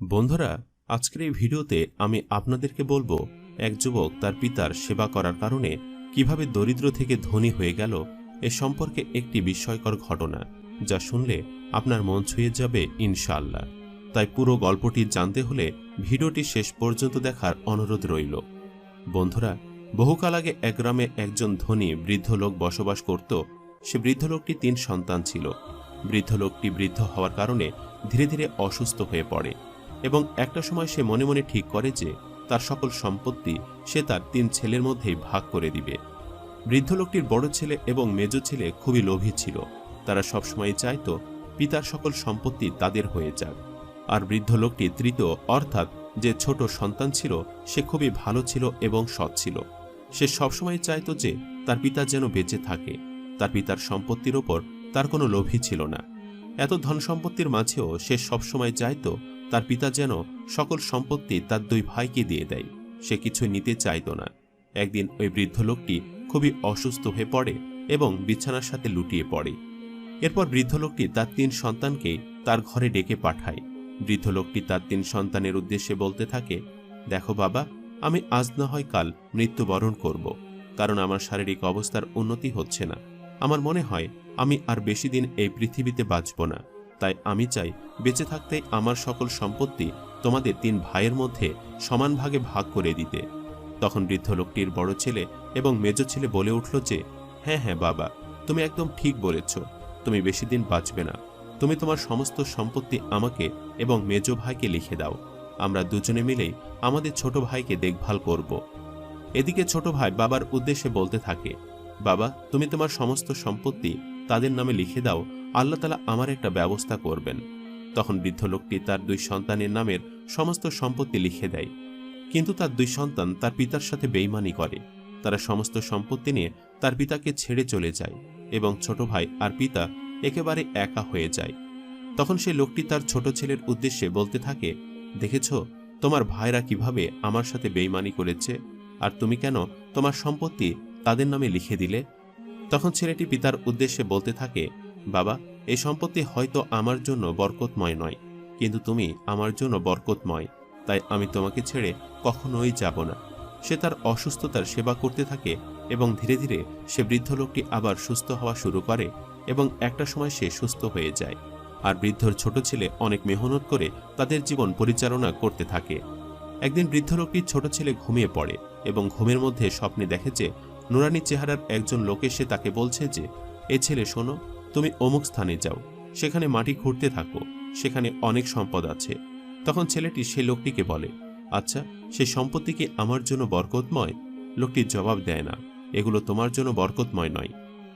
বন্ধুরা, আজকের এই ভিডিওতে আমি আপনাদেরকে বলব, এক যুবক তার পিতার সেবা করার কারণে কীভাবে দরিদ্র থেকে ধনী হয়ে গেল এ সম্পর্কে একটি বিস্ময়কর ঘটনা, যা শুনলে আপনার মন ছুঁয়ে যাবে ইনশাআল্লাহ। তাই পুরো গল্পটি জানতে হলে ভিডিওটি শেষ পর্যন্ত দেখার অনুরোধ রইল। বন্ধুরা, বহুকাল আগে এক গ্রামে একজন ধনী বৃদ্ধ লোক বসবাস করত। সে বৃদ্ধ লোকটি তিন সন্তান ছিল। বৃদ্ধ লোকটি বৃদ্ধ হওয়ার কারণে ধীরে ধীরে অসুস্থ হয়ে পড়ে। এবং একটা সময় সে মনে মনে ঠিক করে যে তার সকল সম্পত্তি সে তার তিন ছেলের মধ্যেই ভাগ করে দিবে। বৃদ্ধ লোকটির বড় ছেলে এবং মেজ ছেলে খুবই লোভী ছিল। তারা সবসময় চাইতো পিতার সকল সম্পত্তি তাদের হয়ে যাক। আর বৃদ্ধ লোকটি তৃতীয়, অর্থাৎ যে ছোট সন্তান ছিল, সে খুবই ভালো ছিল এবং সৎ ছিল। সে সবসময় চাইতো যে তার পিতা যেন বেঁচে থাকে। তার পিতার সম্পত্তির ওপর তার কোনো লোভী ছিল না। এত ধন সম্পত্তির মাঝেও সে সবসময় চাইতো তার পিতা যেন সকল সম্পত্তি তার দুই ভাইকে দিয়ে দেয়, সে কিছু নিতে চাইতো না। একদিন ওই বৃদ্ধ লোকটি খুবই অসুস্থ হয়ে পড়ে এবং বিছানার সাথে লুটিয়ে পড়ে। এরপর বৃদ্ধ লোকটি তার তিন সন্তানকে তার ঘরে ডেকে পাঠায়। বৃদ্ধ লোকটি তার তিন সন্তানের উদ্দেশ্যে বলতে থাকে, দেখো বাবা, আমি আজ না হয় কাল মৃত্যুবরণ করব, কারণ আমার শারীরিক অবস্থার উন্নতি হচ্ছে না। আমার মনে হয় আমি আর বেশি দিন এই পৃথিবীতে বাঁচব না। তাই আমি চাই বেঁচে থাকতে আমার সকল সম্পত্তি তোমাদের তিন ভাইয়ের মধ্যে সমান ভাগে ভাগ করে দিতে। তখন বৃদ্ধ লোকটির বড় ছেলে এবং মেজ ছেলে বলে উঠল যে হ্যাঁ হ্যাঁ বাবা, তুমি একদম ঠিক বলেছ। তুমি বেশি দিন বাঁচবে না। তুমি তোমার সমস্ত সম্পত্তি আমাকে এবং মেজ ভাইকে লিখে দাও। আমরা দুজনে মিলেই আমাদের ছোট ভাইকে দেখভাল করব। এদিকে ছোট ভাই বাবার উদ্দেশ্যে বলতে থাকে, বাবা, তুমি তোমার সমস্ত সম্পত্তি তাদের নামে লিখে দাও আল্লাহ তালা আমার একটা ব্যবস্থা করবেন। তখন বৃদ্ধ লোকটি তার দুই সন্তানের নামের সমস্ত সম্পত্তি লিখে দেয়। কিন্তু তার দুই সন্তান তার পিতার সাথে বেইমানি করে। তারা সমস্ত সম্পত্তি নিয়ে তার পিতাকে ছেড়ে চলে যায় এবং ছোট ভাই আর পিতা একেবারে একা হয়ে যায়। তখন সে লোকটি তার ছোট ছেলের উদ্দেশ্যে বলতে থাকে, দেখেছ, তোমার ভাইরা কীভাবে আমার সাথে বেইমানি করেছে? আর তুমি কেন তোমার সম্পত্তি তাদের নামে লিখে দিলে? তখন ছেলেটি পিতার উদ্দেশ্যে বলতে থাকে বাবা, এই সম্পত্তি হয়তো আমার জন্য বরকতময় নয়, কিন্তু তুমি আমার জন্য বরকতময়, তাই আমি তোমাকে ছেড়ে কখনোই যাব না। সে তার অসুস্থতার সেবা করতে থাকে এবং ধীরে ধীরে সে বৃদ্ধ লোকটি আবার সুস্থ হওয়া শুরু করে এবং একটা সময় সে সুস্থ হয়ে যায়। আর বৃদ্ধর ছোট ছেলে অনেক মেহনত করে তাদের জীবন পরিচালনা করতে থাকে। একদিন বৃদ্ধ লোকটির ছোট ছেলে ঘুমিয়ে পড়ে এবং ঘুমের মধ্যে স্বপ্নে দেখে যে নুরানি চেহারার একজন লোক এসে তাকে বলছে যে, এ ছেলে, শোনো তুমি অমুক স্থানে যাও, সেখানে মাটি খুঁড়তে থাকো, সেখানে অনেক সম্পদ আছে। তখন ছেলেটি সে লোকটিকে বলে আচ্ছা সে সম্পত্তি কি আমার জন্য বরকতময়? লোকটি জবাব দেয় না, এগুলো তোমার জন্য বরকতময় নয়।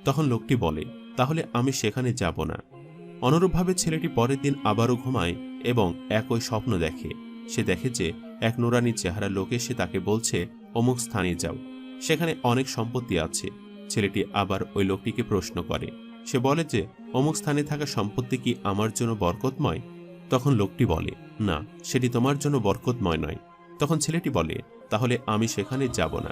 তখন লোকটি বলে, তাহলে আমি সেখানে যাব না। অনুরূপভাবে ছেলেটি পরের দিন আবারও ঘুমায় এবং একই স্বপ্ন দেখে। সে দেখে যে এক নুরানি চেহারা লোক এসে তাকে বলছে, অমুক স্থানে যাও, সেখানে অনেক সম্পত্তি আছে। ছেলেটি আবার ওই লোকটিকে প্রশ্ন করে সে বলে যে, অমুক স্থানে থাকা সম্পত্তি কি আমার জন্য বরকতময়? তখন লোকটি বলে, না, সেটি তোমার জন্য বরকতময় নয়। তখন ছেলেটি বলে, তাহলে আমি সেখানে যাব না।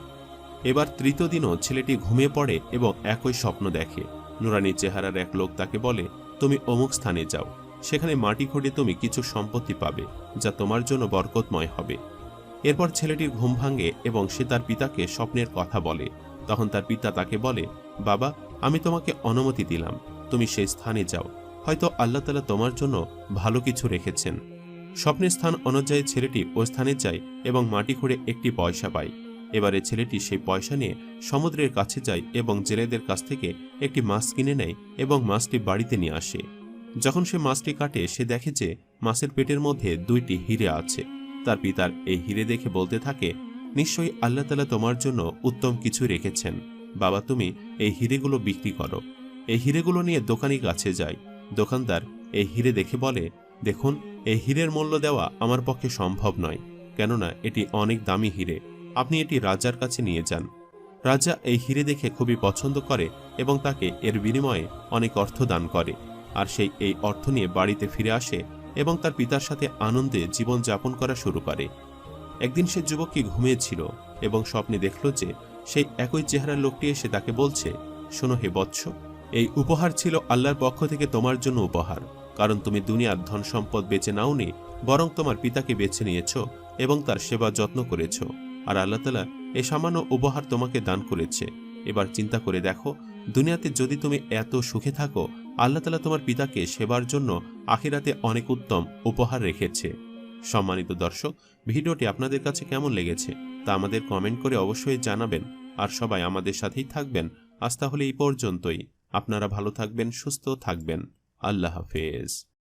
এবার তৃতীয় দিনও ছেলেটি ঘুমিয়ে পড়ে এবং একই স্বপ্ন দেখে। নুরানি চেহারার এক লোক তাকে বলে, তুমি অমুক স্থানে যাও। সেখানে মাটি খুঁড়ে তুমি কিছু সম্পত্তি পাবে, যা তোমার জন্য বরকতময় হবে। এরপর ছেলেটির ঘুম ভাঙে এবং সে তার পিতাকে স্বপ্নের কথা বলে। তখন তার পিতা তাকে বলে বাবা, আমি তোমাকে অনুমতি দিলাম। তুমি সেই স্থানে যাও। হয়তো আল্লাহ তালা তোমার জন্য ভালো কিছু রেখেছেন। স্বপ্নের স্থান অনুযায়ী ছেলেটি ওই স্থানে যায় এবং মাটি খুঁড়ে একটি পয়সা পায়। এবারে ছেলেটি সেই পয়সা নিয়ে সমুদ্রের কাছে যায় এবং জেলেদের কাছ থেকে একটি মাছ কিনে নেয় এবং মাছটি বাড়িতে নিয়ে আসে। যখন সে মাছটি কাটে, সে দেখে যে মাছের পেটের মধ্যে দুইটি হিরে আছে। তার পিতার এই হিরে দেখে বলতে থাকে, নিশ্চয়ই আল্লাহ তালা তোমার জন্য উত্তম কিছু রেখেছেন। বাবা, তুমি এই হিরেগুলো বিক্রি করো। এই হিরেগুলো নিয়ে দোকানি কাছে যায় দোকানদার এই হিরে দেখে বলে, দেখুন, এই হিরের মূল্য দেওয়া আমার পক্ষে সম্ভব নয়, কেননা এটি অনেক দামি হিরে। আপনি এটি রাজার কাছে নিয়ে যান। রাজা এই হিরে দেখে খুবই পছন্দ করে এবং তাকে এর বিনিময়ে অনেক অর্থ দান করে। আর সেই এই অর্থ নিয়ে বাড়িতে ফিরে আসে এবং তার পিতার সাথে আনন্দে জীবন যাপন করা শুরু করে। একদিন সে যুবকটি ঘুমিয়েছিল এবং স্বপ্নে দেখল যে সেই একই চেহারার লোকটি এসে তাকে বলছে, শোনো হে বৎস, এই উপহার ছিল আল্লাহর পক্ষ থেকে তোমার জন্য উপহার। কারণ তুমি দুনিয়ার ধন সম্পদ বেছে নাওনি, বরং তোমার পিতাকে বেছে নিয়েছ এবং তার সেবা যত্ন করেছ। আর আল্লাহ তালা এ সামান্য উপহার তোমাকে দান করেছে। এবার চিন্তা করে দেখো, দুনিয়াতে যদি তুমি এত সুখে থাকো, আল্লাহ তালা তোমার পিতাকে সেবার জন্য আখিরাতে অনেক উত্তম উপহার রেখেছে। সম্মানিত দর্শক, ভিডিওটি আপনাদের কাছে কেমন লেগেছে? তা আমাদের কমেন্ট করে অবশ্যই জানাবেন। আর সবাই আমাদের সাথেই থাকবেন। আজ তাহলে এই পর্যন্তই। আপনারা ভালো থাকবেন, সুস্থ থাকবেন। আল্লাহ হাফেজ।